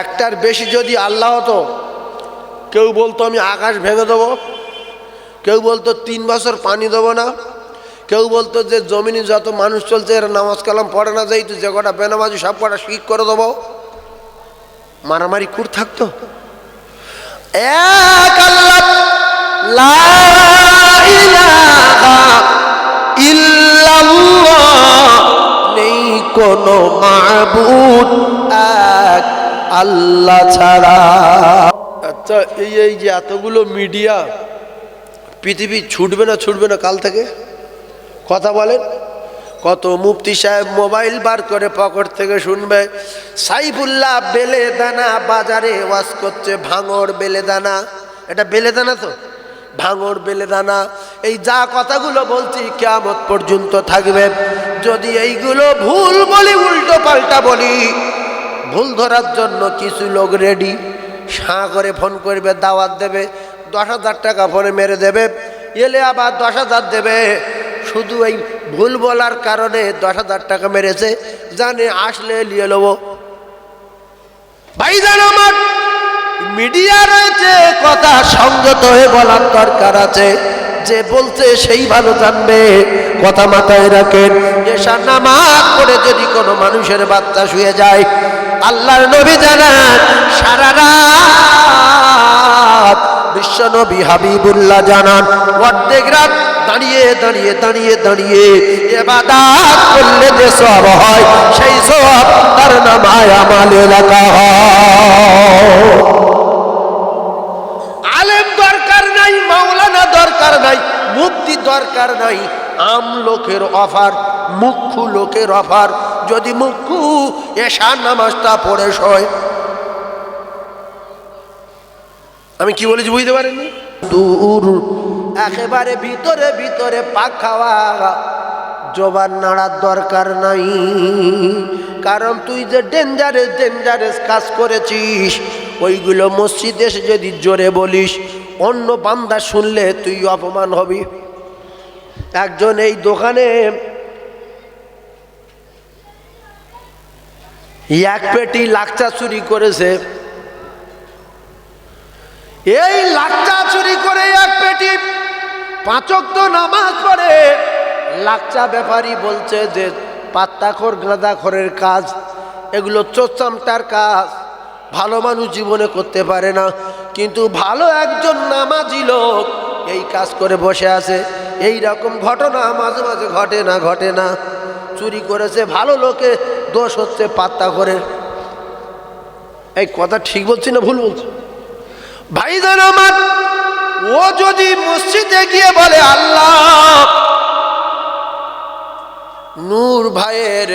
একটার বেশি যদি আল্লাহ হতো, কেউ বলতো আমি আকাশ ভেঙে দেবো, কেউ বলতো তিন বছর পানি দেবো না, কেউ বলতো যে জমিনে যত মানুষ চলছে এরা নামাজ কালাম পড়ে না যাই তো যে কটা বেনামাজি সব কটা শিখ করে দেবো। মারামারি কুর থাকতো? এক আল্লাহ নেই কোনো মাবুদ এক আল্লাহ ছাড়া। আচ্ছা এই এই যে এতগুলো মিডিয়া পৃথিবী ছুটবে না ছুটবে না কাল থেকে? কথা বলেন। কত মুফতি সাহেব মোবাইল বার করে পকেট থেকে শুনবে, সাইফুল্লাহ বেলে দানা বাজারে ওয়াজ করছে, ভাঙর বেলে দানা এটা বেলে দানা তো? ভাঙর বেলে দানা এই যা কথাগুলো বলছি কেমত পর্যন্ত থাকবে। যদি এইগুলো ভুল বলি, উল্টো পাল্টা বলি। ভুল ধরার জন্য কিছু লোক রেডি সাঁ করে ফোন করবে, দাওয়াত দেবে, দশ হাজার টাকা ফোনে মেরে দেবে। এলে আবার দশ হাজার দেবে। শুধু এই ভুল বলার কারণে দশ হাজার টাকা মেরেছে। জানে, আসলে নিয়ে নেব। ভাইজান আমার মিডিয়া রয়েছে, কথা সংযত হয়ে বলার দরকার আছে। যে বলছে সেই ভালো জানবে। কথা মাথায় রাখেন যে নামাজ পড়ে যদি কোনো মানুষের বাচ্চা শুয়ে যায়, আল্লাহর নবী জানান, সারা রাত বিশ্ব নবী হাবিবুল্লাহ জানান, অর্ধেক রাত দাঁড়িয়ে দাঁড়িয়ে দাঁড়িয়ে দাঁড়িয়ে এবাদাত করলে যে সব হয়, সেই সব তার নামায় আমালে লেখা হয় আলেম দরকার নাই মাওলানা দরকার নাই মুক্তি দরকার নাই। আম লোকের অফার, মুখ্যু লোকের অফার। যদি মুখ্যু এশার নামাজটা পড়ে শোয়। আমি কি বলেছি বুঝতে পারিনি দূর, একেবারে ভিতরে ভিতরে পাক খাওয়া। জবান নাড়ার দরকার নাই। কারণ তুই যে ডেঞ্জারেস ডেঞ্জারেস কাজ করেছিস, ওইগুলো মসজিদে যদি জোরে বলিস অন্য বান্দা শুনলে তুই অপমান হবি। একজন এই দোকানে এক পেটি লাকচা চুরি করেছে। এই লাকচা চুরি করে এক পেটি পাঁচক তো নামাজ পড়ে। লাকচা ব্যাপারী বলছে যে পাত্তাখর, গাঁদাখরের কাজ, এগুলো চোচামটার কাজ। ভালো মানুষ জীবনে করতে পারে না। কিন্তু ভালো একজন নামাজি লোক এই কাজ করে বসে আছে। এই রকম ঘটনা মাঝে মাঝে ঘটে না ঘটে না। চুরি করেছে, ভালো লোকে দোষ হচ্ছে, পাত্তা করে। এই কথা ঠিক বলছি না ভুল বলছি? ভাইজান আমার, ও যদি মসজিদে গিয়ে বলে, আল্লাহ, নূর ভাইয়ের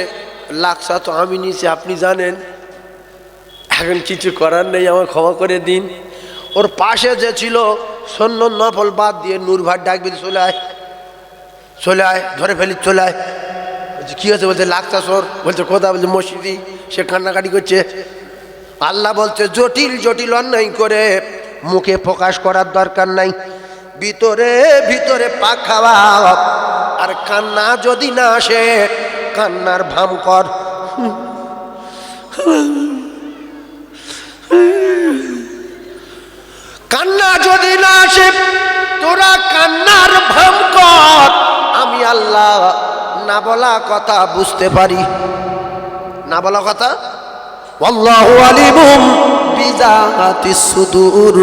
লাকসা তো আমি নিছি আপনি জানেন। এখন কিছু করার নেই আমার ক্ষমা করে দিন। ওর পাশে যে ছিল সৈন্য নফল বাদ দিয়ে নূর ভাই ডাকবি, চলে আয়। চলে আয়, ধরে ফেলি, চলে আয়। বলছে, কী হয়েছে? বলছে লাকসা সর। বলছে কোথা বলছে, মসজিদি। সে কান্নাকাটি করছে। আল্লাহ বলছে, জটিল জটিল অন্যায় করে মুখে প্রকাশ করার দরকার নাই। ভিতরে ভিতরে পাক খাওয়া। আর কান্না যদি না আসে, কান্নার ভাম কর কান্না যদি না আসে তোরা কান্নার ভাম কর। আমি আল্লাহ না বলা কথা বুঝতে পারি। না বলা কথা? আল্লাহু আলিমুম সুদূর।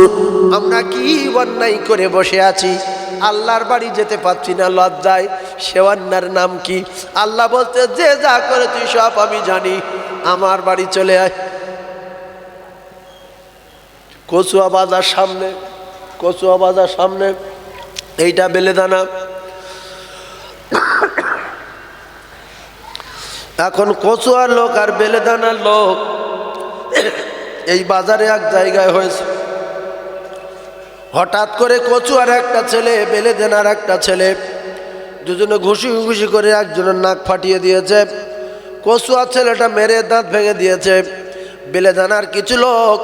আমরা কি অন্যায় করে বসে আছি? আল্লাহর বাড়ি যেতে পারছি না, লজ্জায়। সেওয়ান্নার নাম কি? আল্লাহ বলতে যে যা করেছি সব আমি জানি। আমার বাড়ি চলে আয়। কচুয়া বাজার সামনে কচুয়া বাজার সামনে, এইটা বেলেদানা এখন কচুয়ার লোক আর বেলেদানার লোক এই বাজারে এক জায়গায় হয়েছে। হঠাৎ করে কচুয়ার একটা ছেলে বেলেদানার একটা ছেলে, দুজনে ঘুষি ঘুষি করে একজনের নাক ফাটিয়ে দিয়েছে। কচুয়ার ছেলেটা মেরে দাঁত ভেঙে দিয়েছে। বেলেদানার কিছু লোক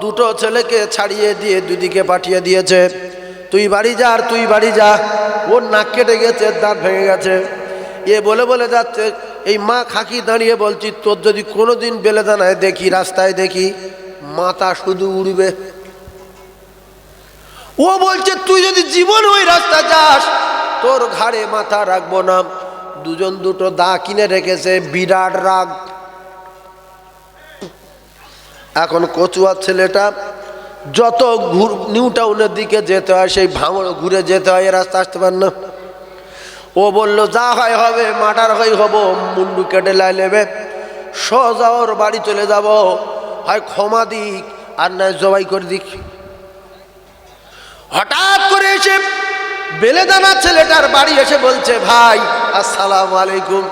দুটো ছেলেকে ছাড়িয়ে দিয়ে দুদিকে পাঠিয়ে দিয়েছে। তুই বাড়ি যা আর তুই বাড়ি যা। ওর নাক কেটে গেছে, দাঁত ভেঙে গেছে। এ বলে বলে যাচ্ছে, এই মা খাকি দাঁড়িয়ে বলছি, তোর যদি কোনোদিন বেলেদানায় দেখি, রাস্তায় দেখি, মাথা শুধু উড়বে। ও বলছে, তুই যদি জীবন ওই রাস্তা যাস, তোর ঘাড়ে মাথা রাখব না। দুজন দুটো দা কিনে রেখেছে, বিরাট রাগ। এখন কচুয়ার ছেলেটা যত ঘুর নিউ টাউনের দিকে যেতে হয়, সেই ভাঙড় ঘুরে যেতে হয়, এ রাস্তা আসতে পার না। ও বলল, যা হয় হবে, মাটার হয়ে হব। মুন্ডু কেটে লাই নেবে। সোজা ওর বাড়ি চলে যাব। হয় ক্ষমা দিক, আর নয় জবাই করে দিক। হঠাৎ করে এসে বেলে বেলেদানা ছেলেটার বাড়ি এসে বলছে, ভাই, আসসালাম আলাইকুম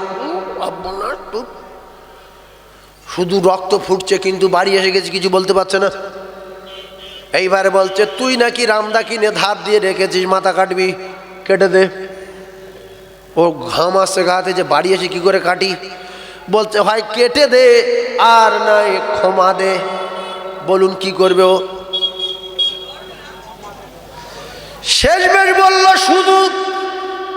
আব্বু না, তুই শুধু রক্ত ফুটছে, কিন্তু বাড়ি এসে গেছে, কিছু বলতে পারছে না। এইবারে বলছে, তুই নাকি রামদা কিনে ধার দিয়ে রেখেছিস, মাথা কাটবি, কেটে দে। ও ঘাম আসছে গাতে যে বাড়ি এসে কি করে কাটি? বলছে, ভাই, কেটে দে, আর নাই ক্ষমা দে। বলুন, কি করবে ও? শেষ শেষমেশ বলল, শুধু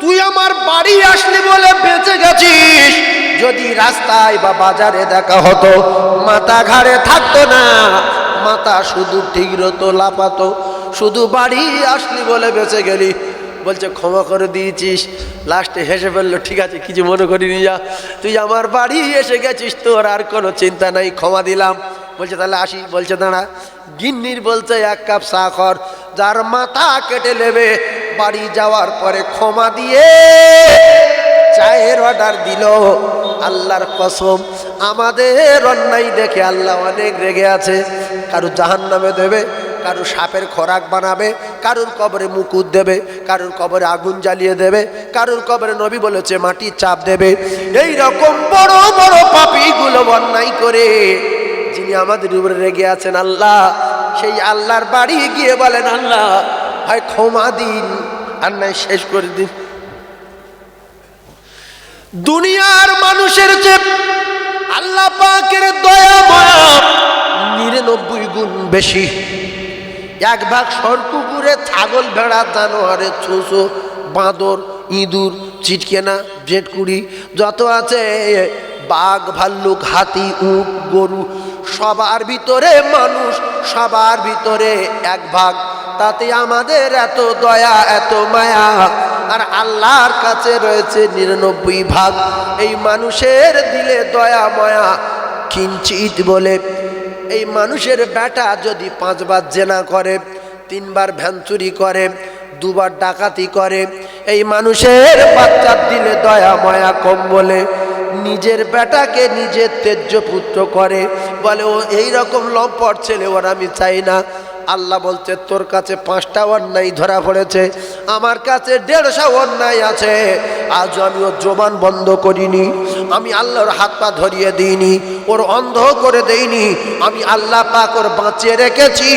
তুই আমার বাড়ি আসলি বলে বেঁচে গেছিস। যদি রাস্তায় বা বাজারে দেখা হতো, মাথা ঘাড়ে থাকতো না। মাথা শুধু ঠিকরতো লাপাতো শুধু বাড়ি আসলি বলে বেঁচে গেলি। বলছে, ক্ষমা করে দিয়েছিস। লাস্টে হেসে ফেলল, ঠিক আছে, কিছু মনে করিনি যা। তুই আমার বাড়ি এসে গেছিস তোর, আর কোনো চিন্তা নাই, ক্ষমা দিলাম। বলছে, তাহলে আসি। বলছে, দাঁড়া। গিন্নির বলছে, এক কাপ চা কর যার মাথা কেটে নেবে বাড়ি যাওয়ার পরে ক্ষমা দিয়ে চায়ের অর্ডার দিল। আল্লাহর কসম, আমাদের অন্যায় দেখে আল্লাহ অনেক রেগে আছে। কারু জাহান নামে দেবে, কারু সাপের খোরাক বানাবে, কারুর কবরে মুকুট দেবে, কারুর কবরে আগুন জ্বালিয়ে দেবে, কারুর কবরে নবী বলেছে মাটির চাপ দেবে। এই রকম বড় বড় পাপিগুলো অন্যায় করে যিনি আমাদের উপরে রেগে আছেন আল্লাহ, সেই আল্লাহর বাড়ি গিয়ে বলেন, আল্লাহ হয় ক্ষমা দিন, আর নাই শেষ করে দিন। দুনিয়ার মানুষের যে আল্লাহ পাকের দয়া মায়া, নিরানব্বই গুণ বেশি। এক ভাগ সরকুকুরে ছাগল, ভেড়া, জানোয়ারে ছুঁচো বাঁদর, ইঁদুর, চিটকেনা জেটকুড়ি যত আছে, বাঘ, ভাল্লুক, হাতি, উট, গরু, সবার ভিতরে মানুষ, সবার ভিতরে এক ভাগ। তাতে আমাদের এত দয়া, এত মায়া। আর আল্লাহর কাছে রয়েছে নিরানব্বই ভাগ। এই মানুষের দিলে দয়া, মায়া কিঞ্চিত বলে। এই মানুষের বেটা যদি পাঁচবার জেনা করে, তিনবার ভ্যানচুরি করে, দুবার ডাকাতি করে, এই মানুষের বাচ্চার দিলে দয়া, মায়া কম বলে। নিজের বেটাকে নিজের তেজ্য পুত্র করে। বলে, ও এই রকম লম্পট ছেলে, ওর আমি চাই না। আল্লাহ বলছে, তোর কাছে পাঁচটা অন্যায় ধরা পড়েছে, আমার কাছে দেড়শো অন্যায় আছে। আজ আমি ওর জবান বন্ধ করিনি, আমি আল্লাহর হাত পা ধরিয়ে দিইনি, ওর অন্ধ করে দেইনি, আমি আল্লাহ পাক ওর বাঁচিয়ে রেখেছি।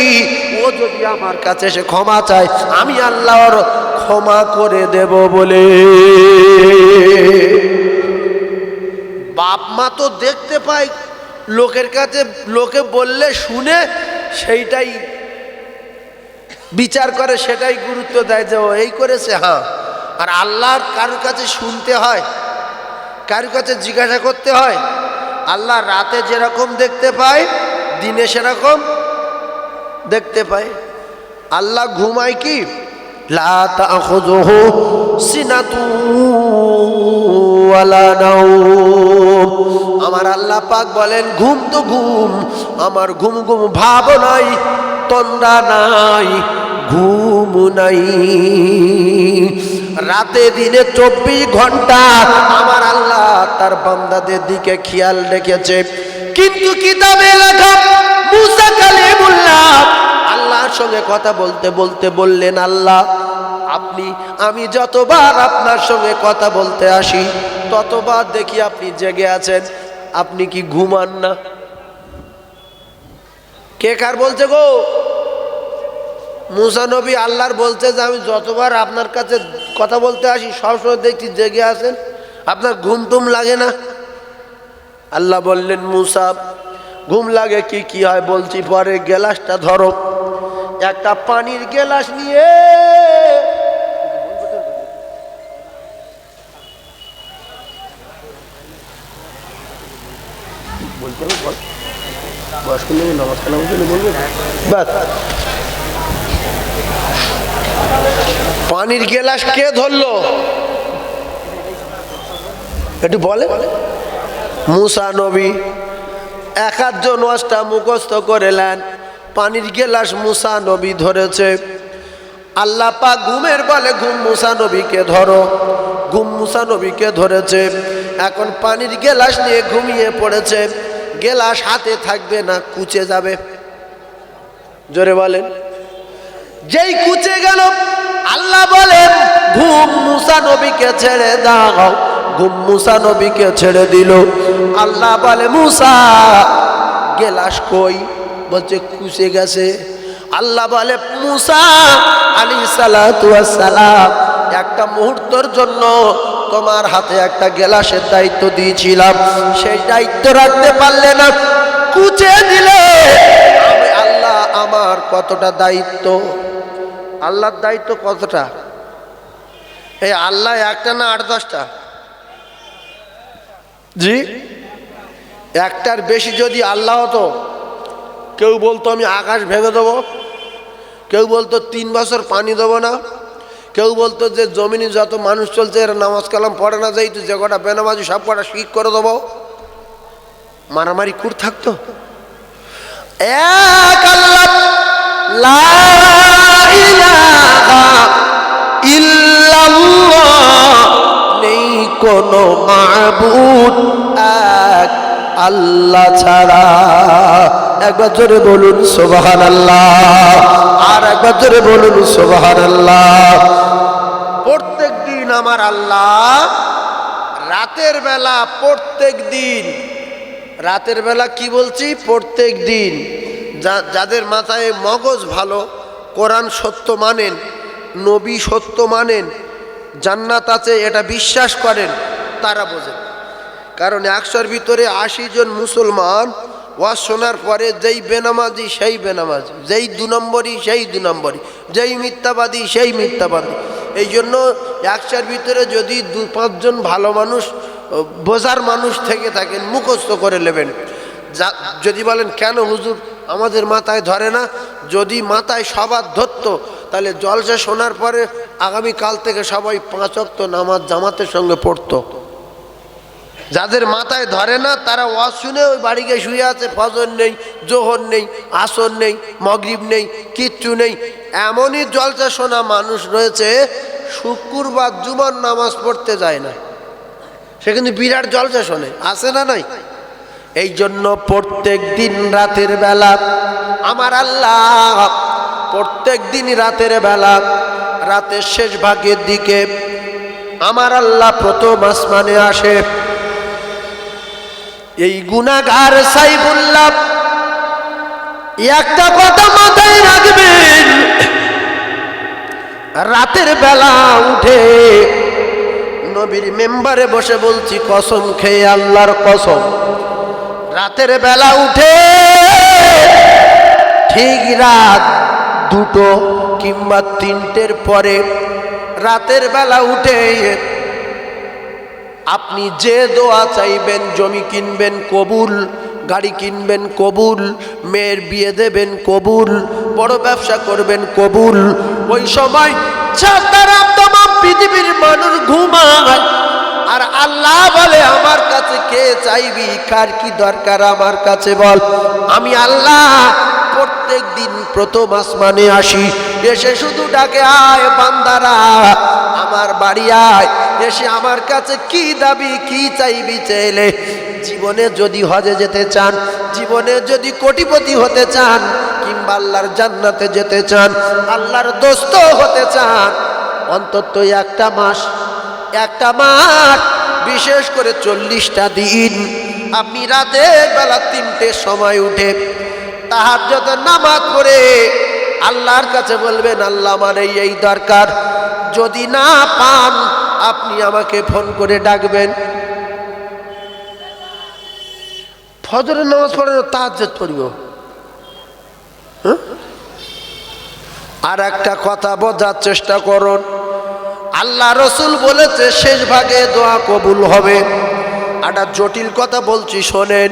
ও যদি আমার কাছে সে ক্ষমা চায়, আমি আল্লাহর ক্ষমা করে দেব বলে। বাপ মা তো দেখতে পায়, লোকের কাছে, লোকে বললে শুনে, সেইটাই বিচার করে সেটাই গুরুত্ব দেয় যে ও এই করেছে হ্যাঁ আর আল্লাহর কারোর কাছে শুনতে হয়, কারোর কাছে জিজ্ঞাসা করতে হয়, আল্লাহ রাতে যেরকম দেখতে পায়, দিনে সেরকম দেখতে পায়। আল্লাহ ঘুমায় কি? আমার আল্লাহ পাক বলেন, ঘুম তো ঘুম, আমার ঘুম ঘুম ভাব নাই, তন্দ্রা নাই ঘুম নাই। রাতে দিনে চব্বিশ ঘণ্টা আমার আল্লাহ তার বান্দাদের দিকে খেয়াল রেখেছে। কিন্তু কিতাবে লেখা মুসা কালিমুল্লাহ আল্লাহর সঙ্গে কথা বলতে বলতে বললেন, আল্লাহ, আপনি, আমি যতবার আপনার সঙ্গে কথা বলতে আসি, ততবার দেখি আপনি জেগে আছেন। আপনি কি ঘুমান না? কে কার বলছে গো? মুসা নবী আল্লাহর বলছে যে আমি যতবার আপনার কাছে কথা বলতে আসি, সবসময় দেখছি জেগে আছেন। আপনার ঘুম টুম লাগে না? আল্লাহ বললেন, মুসা, ঘুম লাগে কি কি হয় বলছি, পরে গেলাসটা ধরো। একটা পানির গেলাস নিয়ে। বলতে বল। বয়স্ক নেবে নামাজ কালামের বলবে ব্যাস। পানির গেলাস কে ধরলো? একটু বলে। মুসা নবী এক আধজন ওয়াজটা মুখস্থ করেলেন। পানির গেলাস মুসা নবী ধরেছে। আল্লাহ পাক ঘুমের বলে, ঘুম মুসা নবীকে ধরো। ঘুম মুসা নবীকে ধরেছে। এখন পানির গেলাস নিয়ে ঘুমিয়ে পড়েছে। গেলাস হাতে থাকবে না, কুচে যাবে। জোরে বলেন। যেই কুচে গেল, আল্লাহ বলেন, ঘুম মুসা নবীকে ছেড়ে দাও। ঘুম মুসা নবীকে ছেড়ে দিল। আল্লাহ বলে, মুসা, গেলাস কই? বলছে, কুচে গেছে। আল্লাহ বলে, মুসা আলী সালাম, একটা মুহূর্তের জন্য তোমার হাতে একটা গেলাসের দায়িত্ব দিয়েছিলাম। সেই দায়িত্ব রাখতে পারলে না, কুচে দিলে। আমি আল্লাহ, আমার কতটা দায়িত্ব? আল্লাহর দায়িত্ব কতটা? এই আল্লাহ একটা না আট দশটা? জি? একটার বেশি যদি আল্লাহ হতো কেউ বলতো আমি আকাশ ভেঙে দেবো কেউ বলতো তিন বছর পানি দেবো না কেউ বলতো যে জমিনে যত মানুষ চলছে এরা নামাজ কালাম পড়ে না যাই তো যে কটা বেনামাজি সব কটা শিখ করে দেবো। মারামারি কুর থাকতো? এক আল্লাহ লা নেই কোনো মাবুদ এক আল্লাহ ছাড়া। একবার জোরে বলুন সোবাহান আল্লাহ আর একবার জোরে বলুন সোবাহান আল্লাহ প্রত্যেক দিন আমার আল্লাহ রাতের বেলা প্রত্যেক দিন রাতের বেলা কি বলছি? প্রত্যেক দিন যাদের মাথায় মগজ ভালো কোরআন সত্য মানেন, নবী সত্য মানেন, জান্নাত আছে এটা বিশ্বাস করেন, তারা বোঝেন। কারণ একশোর ভিতরে আশি জন মুসলমান, ওয়াজ শোনার পরে যেই বেনামাজি সেই বেনামাজি, যেই দু নম্বরই সেই দু নম্বরই, যেই মিথ্যাবাদী সেই মিথ্যাবাদী। এই জন্য একশোর ভিতরে যদি দু পাঁচজন ভালো মানুষ, বোঝার মানুষ থেকে থাকেন, মুখস্থ করে নেবেন। যদি বলেন, কেন হুজুর আমাদের মাথায় ধরে না? যদি মাথায় সবার ধরতো, তাহলে জলসা শোনার পরে আগামী কাল থেকে সবাই পাঁচ অক্ত নামাজ জামাতের সঙ্গে পড়তো। যাদের মাথায় ধরে না, তারা ওয়াজ শুনে ওই বাড়ি গিয়ে শুয়ে আছে, ফজর নেই, জোহর নেই, আসর নেই, মগরিব নেই, কিচ্ছু নেই। এমনই জলসা শোনা মানুষ রয়েছে, শুক্রবার জুমার নামাজ পড়তে যায় না। সে কিন্তু বিরাট জলসা শোনে আসে না নাই? এই জন্য প্রত্যেক দিন রাতের বেলা আমার আল্লাহ প্রত্যেক দিন রাতের বেলা রাতের শেষ ভাগের দিকে আমার আল্লাহ প্রথম আসমানে আসে। এই গুনাগার সাইবুল্লাহ একটা কথা মাথায় রাখবেন, রাতের বেলা উঠে নবীর মেম্বারে বসে বলছি, কসম খেয়ে আল্লাহর কসম। রাতের বেলা উঠে ঠিক রাত দুটো কিংবা তিনটের পরে রাতের বেলা উঠে আপনি যে দোয়া চাইবেন, জমি কিনবেন কবুল, গাড়ি কিনবেন কবুল, মেয়ের বিয়ে দেবেন কবুল, বড় ব্যবসা করবেন কবুল, ওই সময় তোমাম পৃথিবীর মানুষ ঘুমায়। আর আল্লাহ বলে, আমার কাছে কে চাইবি? কার কি দরকার আমার কাছে বল। আমি আল্লাহ প্রত্যেক দিন প্রথম আসমানে আসি। এসে শুধু ডাকে, আয় বান্দারা, আমার বাড়ি আয়। এসে আমার কাছে কি দাবি, কি চাইবি চাইলে জীবনে যদি হজে যেতে চান, জীবনে যদি কোটিপতি হতে চান, কিংবা আল্লাহর জান্নাতে যেতে চান, আল্লাহর দোস্ত হতে চান অন্তত একটা মাস একটা মাস, বিশেষ করে চল্লিশটা দিন। আপনি রাতের বেলা তিনটে সময় উঠে তাহার যত নামাজ পড়ে, আল্লাহর কাছে বলবেন, আল্লাহ আমার এই দরকার। যদি না পান, আপনি আমাকে ফোন করে ডাকবেন। ফজরের নামাজ পড়ে না তাহাজ্জত পড়িব। হ্যাঁ? আর একটা কথা বোঝার চেষ্টা করুন। আল্লাহ রসুল বলেছে, শেষ ভাগে দোয়া কবুল হবে। একটা জটিল কথা বলছি, শোনেন।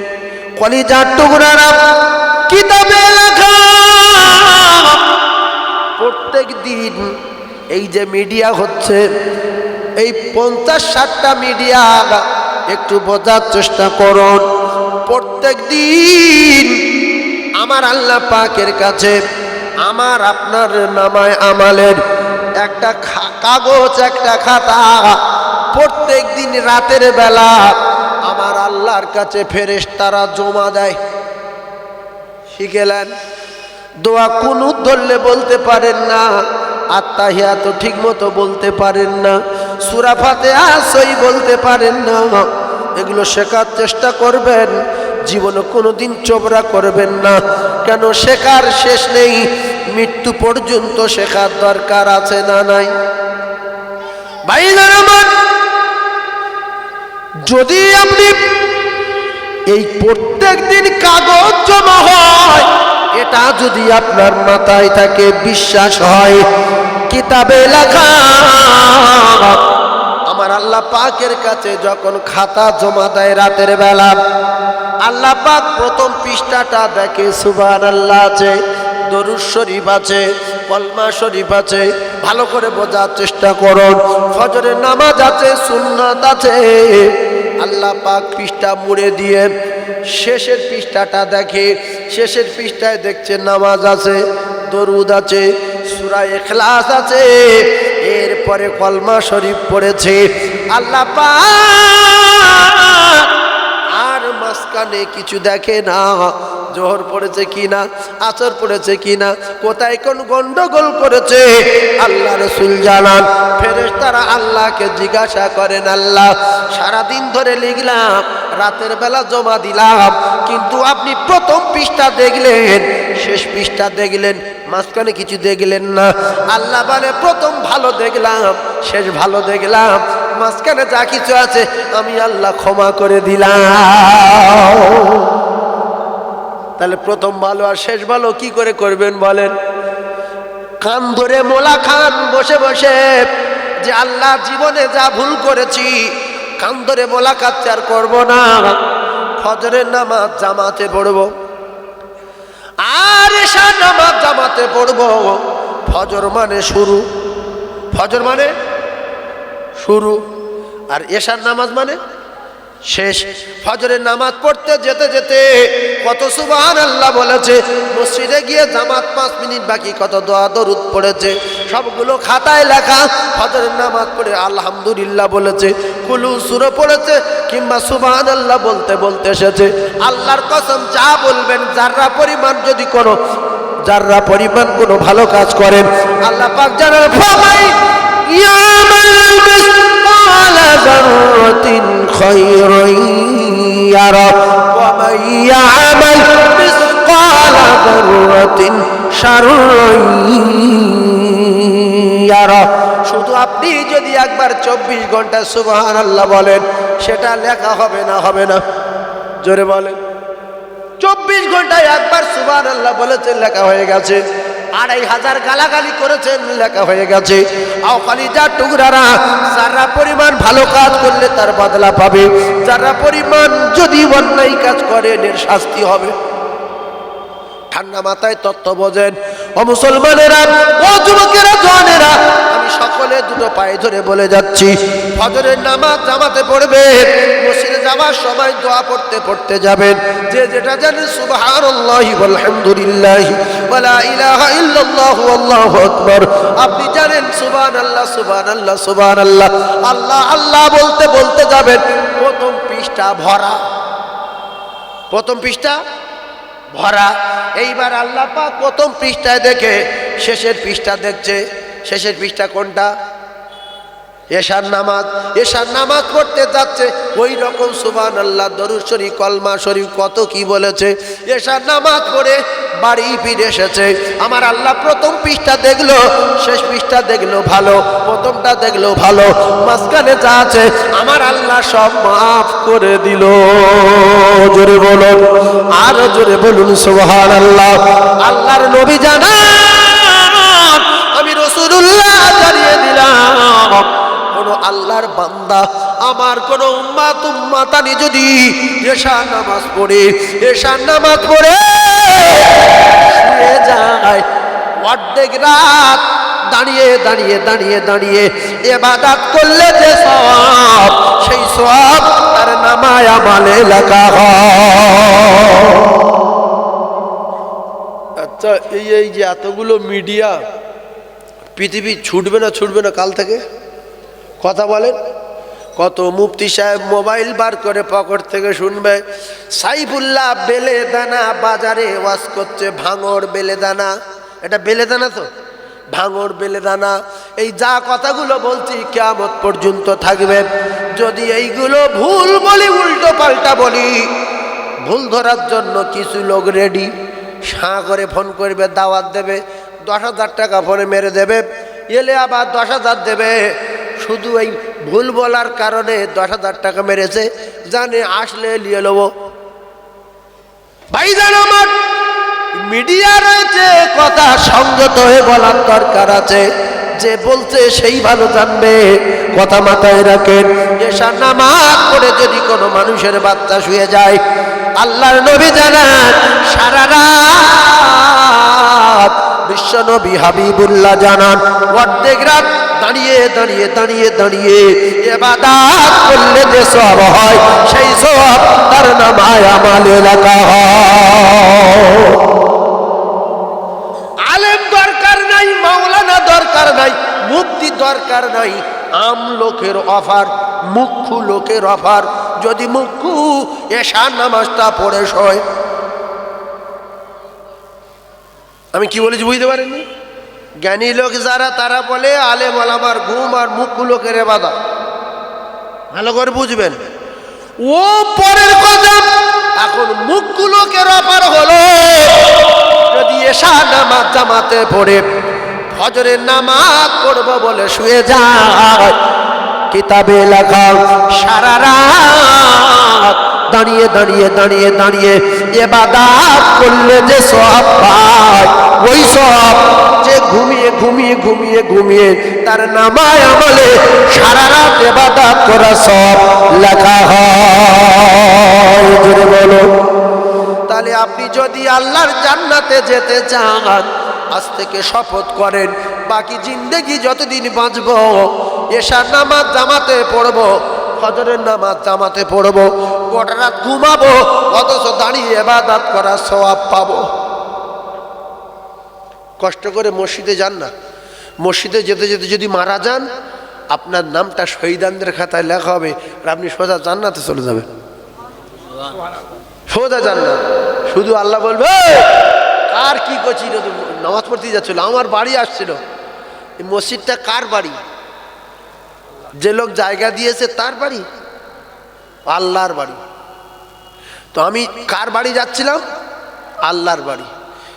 কলিজার টুকরারা কিতাবে প্রত্যেক দিন এই যে মিডিয়া হচ্ছে, এই পঞ্চাশ ষাটটা মিডিয়া একটু বোঝার চেষ্টা করুন। প্রত্যেক দিন আমার আল্লাহ পাকের কাছে আমার আপনার নামায় আমালের একটা কাগজ, একটা খাতা। প্রত্যেক দিন রাতের বেলা আমার আল্লাহর কাছে ফেরেশ তারা জমা দেয়। শিখেলেন, দোয়া কোন ধরলে বলতে পারেন না, আত্মাহিয়া তো ঠিক মতো বলতে পারেন না সুরাফাতে আসই বলতে পারেন না। এগুলো শেখার চেষ্টা করবেন, জীবনে কোনোদিন চোবরা করবেন না। কেন শেখার শেষ নেই? মৃত্যু পর্যন্ত শেখার দরকার আছে না নাই? আমার, যদি আপনি এই প্রত্যেক দিন কাগজ জমা হয়, এটা যদি আপনার মাথায় থাকে, বিশ্বাস হয়, কিতাবে লেখা আমার আল্লাহ পাকের কাছে যখন খাতা জমা দেয় রাতের বেলা, আল্লাহ পাক প্রথম পৃষ্ঠাটা দেখে সুবান আল্লাহ আছে। দরুদ শরীফ আছে, কলমা শরীফ আছে, ভালো করে বোঝার চেষ্টা করুন। ফজরের নামাজ আছে, সুন্নাত আছে। আল্লাহ পাক পৃষ্ঠা মুড়ে দিয়ে শেষের পৃষ্ঠাটা দেখে, শেষের পৃষ্ঠায় দেখছে নামাজ আছে, দরুদ আছে, সুরা এখলাস আছে, এরপরে কলমা শরীফ পড়েছে। আল্লাহ পাক মাঝখানে কিছু দেখে না। জোহর পড়েছে কি না আসর পড়েছে কিনা, কোথায় কোন গন্ডগোল করেছে, আল্লাহ রসুল জানান। ফেরেস তারা আল্লাহকে জিজ্ঞাসা করেন, আল্লাহ, সারাদিন ধরে লিখলাম, রাতের বেলা জমা দিলাম, কিন্তু আপনি প্রথম পৃষ্ঠা দেখলেন, শেষ পৃষ্ঠা দেখলেন, মাঝখানে কিছু দেখলেন না। আল্লাহ বলে, প্রথম ভালো দেখলাম, শেষ ভালো দেখলাম মাঝখানে যা কিছু আছে, আমি আল্লাহ ক্ষমা করে দিলাম। তাহলে প্রথম ভালো আর শেষ ভালো কি করে করবেন বলেন? কান ধরে মোলা খান বসে বসে, যে আল্লাহ জীবনে যা ভুল করেছি, কান ধরে মোলা খাচ্ছে আর করব না। ফজরের নামাজ জামাতে পড়ব, আর এসা নামাজ জামাতে পড়ব। ফজর মানে শুরু। ফজর মানে শুরু। আর এশার নামাজ মানে? শেষ। ফজরের নামাজ পড়তে যেতে যেতে কত সুবাহান আল্লাহ বলেছে, মসজিদে গিয়ে জামাত পাঁচ মিনিট বাকি, কত দোয়া দরুদ পড়েছে, সবগুলো খাতায় লেখা, ফজরের নামাজ পড়ে আলহামদুলিল্লাহ বলেছে, কুলু সুরো পড়েছে কিংবা সুবাহান আল্লাহ বলতে বলতে এসেছে। আল্লাহর কসম, যা বলবেন, যাররা পরিমাণ যদি কোনো, যাররা পরিমাণ কোনো ভালো কাজ করেন, আল্লাহ পাক জানার ফলাই يعمل مثقال ذرة خيرا يره ومن يعمل مثقال ذرة شرا يره শুধু আপনি যদি একবার চব্বিশ ঘন্টা সুবহান আল্লাহ বলেন সেটা লেখা হবে না হবে না জোরে বলেন চব্বিশ ঘন্টায় একবার সুবান আল্লাহ বলেছেন লেখা হয়ে গেছে আড়াই হাজার গালাগালি করেছেন, লেখা হয়ে গেছে। টুকরারা, যারা পরিমাণ ভালো কাজ করলে তার বাদলা পাবে। যারা পরিমাণ যদি অন্যায় কাজ করেন এর শাস্তি হবে। ঠান্ডা মাথায় তত্ত্ব বোঝেন। ও মুসলমানেরা, ও যুবকেরা জনেরা সকলে দুটো পায়ে ধরে বলে যাচ্ছি, ফজরের নামাজ জামাতে পড়বে, মসজিদে যাওয়ার সময় দোয়া পড়তে পড়তে যাবেন। যে যেটা জানেন সুবহানাল্লাহি আলহামদুলিল্লাহ ওয়ালা ইলাহা ইল্লাল্লাহ আল্লাহু আকবার। আপনি জানেন, সুবহানাল্লাহ সুবহানাল্লাহ সুবহানাল্লাহ। আল্লাহ আল্লাহ বলতে বলতে যাবেন, প্রথম পৃষ্ঠা ভরা। প্রথম পৃষ্ঠা ভরা। এইবার আল্লাহ পাক প্রথম পৃষ্ঠায় দেখে, শেষের পৃষ্ঠা দেখছে শেষের পৃষ্ঠা কোনটা? এশার নামাজ। এশার নামাজ পড়তে যাচ্ছে। ওই রকম সুবান আল্লাহ দরুদ শরীফ, কলমা শরীফ, কত কি বলেছে? এশার নামাজ পড়ে বাড়ি ফিরে এসেছে। আমার আল্লাহ প্রথম পৃষ্ঠা দেখল, শেষ পৃষ্ঠা দেখল ভালো, প্রথমটা দেখল ভালো। মাঝখানে যা আছে, আমার আল্লাহ সব মাফ করে দিল। জোরে বলুন, আরও জোরে বলুন সুবহান আল্লাহ আল্লাহর নবী জানা আল্লাহর বান্দা, আমার কোন উম্মা তুম্মা মাতানি যদি এশার নামাজ পড়ে, এশার নামাজ পড়ে, শুয়ে যায়। অর্ধেক রাত দাঁড়িয়ে দাঁড়িয়ে দাঁড়িয়ে দাঁড়িয়ে এবাদাত করলে যে সব সেই সব তার নামায় লেখা হয়। আচ্ছা এই এই যে এতগুলো মিডিয়া, পৃথিবী ছুটবে না ছুটবে না কাল থেকে? কথা বলেন। কত মুফতি সাহেব মোবাইল বার করে পকেট থেকে শুনবে, সাইফুল্লাহ বেলে দানা বাজারে ওয়াজ করছে ভাঙর বেলে দানা এটা বেলে দানা তো? ভাঙর বেলে দানা এই যা কথাগুলো বলছি কেমত পর্যন্ত থাকবে। যদি এইগুলো ভুল বলি, উল্টো পাল্টা বলি, ভুল ধরার জন্য কিছু লোক রেডি সাঁ করে ফোন করবে, দাওয়াত দেবে, দশ হাজার টাকা ফোনে মেরে দেবে, এলে আবার দশ হাজার দেবে। শুধু এই ভুল বলার কারণে দশ হাজার টাকা মেরেছে। জানে আসলে নিয়ে নেব। ভাইজান আমার, মিডিয়া রয়েছে, কথা সংযত হয়ে বলার দরকার আছে। যে বলছে সেই ভালো জানবে। কথা মাথায় রাখেন এসার নামাজ করে যদি কোনো মানুষের বাচ্চা শুয়ে যায়, আল্লাহর নবী জানান, সারা রাত বিশ্ব নবী হাবিবুল্লাহ জানান, অর্ধেক রাত দাঁড়িয়ে দাঁড়িয়ে দাঁড়িয়ে দাঁড়িয়ে এবাদাত করলে যে সব হয়, সেই সব তার নামায় আমালে হয়। আলেম দরকার নাই, মাওলানা দরকার নাই মুক্তি দরকার নাই, আম লোকের অফার, মুখ্যু লোকের অফার, যদি মুখ্যু এশার নামাজটা পড়ে শোয়। আমি কি বলেছি বুঝতে পারেননি? জ্ঞানী লোক যারা, তারা বলে, আলেম আলামার ঘুম আর মুখ্যু লোকের এবাদা ভালো করে বুঝবেন। ও পরের কথা, এখন মুখ্যু লোকের অফার হলো। যদি এসা নামাজ জামাতে পড়ে, ফজরের নামাজ পড়ব বলে শুয়ে যায়। কিতাবে লেখা, সারা রাত দাঁড়িয়ে দাঁড়িয়ে দাঁড়িয়ে দাঁড়িয়ে। এবাদাত করলে যে সব পায়, ওই সব যে ঘুমিয়ে ঘুমিয়ে ঘুমিয়ে ঘুমিয়ে তার নামায় আমলে সারা রাত এবাদাত করা সব লেখা হয়। বলো। তাহলে আপনি যদি আল্লাহর জান্নাতে যেতে চান, আজ থেকে শপথ করেন, বাকি জিন্দেগি যতদিন বাঁচব, এশার নামাজ জামাতে পড়ব ফজরের নামাজ জামাতে পড়ব গোটা রাত ঘুমাবো অথচ দাঁড়িয়ে এবাদাত করার সওয়াব পাবো। কষ্ট করে মসজিদে যান না। মসজিদে যেতে যেতে যদি মারা যান আপনার নামটা শহীদানদের খাতায় লেখা হবে আর আপনি সোজা জান্নাতে চলে যাবেন। সোজা জান্নাত। শুধু আল্লাহ বলবে "এই, কার কি করছিল নামাজ পড়তে যাচ্ছিল? আমার বাড়ি আসছিল। এই মসজিদটা কার বাড়ি? যে লোক জায়গা দিয়েছে তার বাড়ি? আল্লাহর বাড়ি। তো আমি কার বাড়ি যাচ্ছিলাম? আল্লাহর বাড়ি।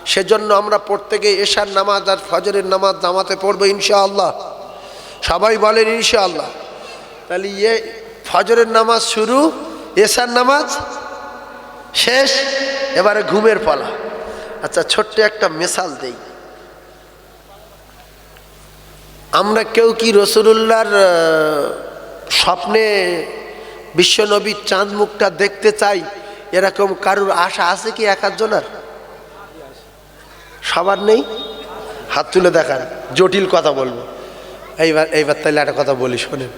সেজন্য আমরা প্রত্যেকে এশার নামাজ আর ফজরের নামাজ জামাতে পড়ব ইনশাআল্লাহ। সবাই বলেন ইনশাআল্লাহ। তাহলে ইয়ে ফজরের নামাজ শুরু, এশার নামাজ শেষ, এবারে ঘুমের পালা। আচ্ছা ছোট্ট একটা মেশাল দেই। আমরা কেউ কি রসুল্লাহর স্বপ্নে বিশ্বনবীর চাঁদ মুখটা দেখতে চাই? এরকম কারুর আশা আছে কি এক আধজনার? সবার নেই? হাত তুলে দেখান, জটিল কথা বলব। এইবার এইবার তাহলে একটা কথা বলি, শোনেন।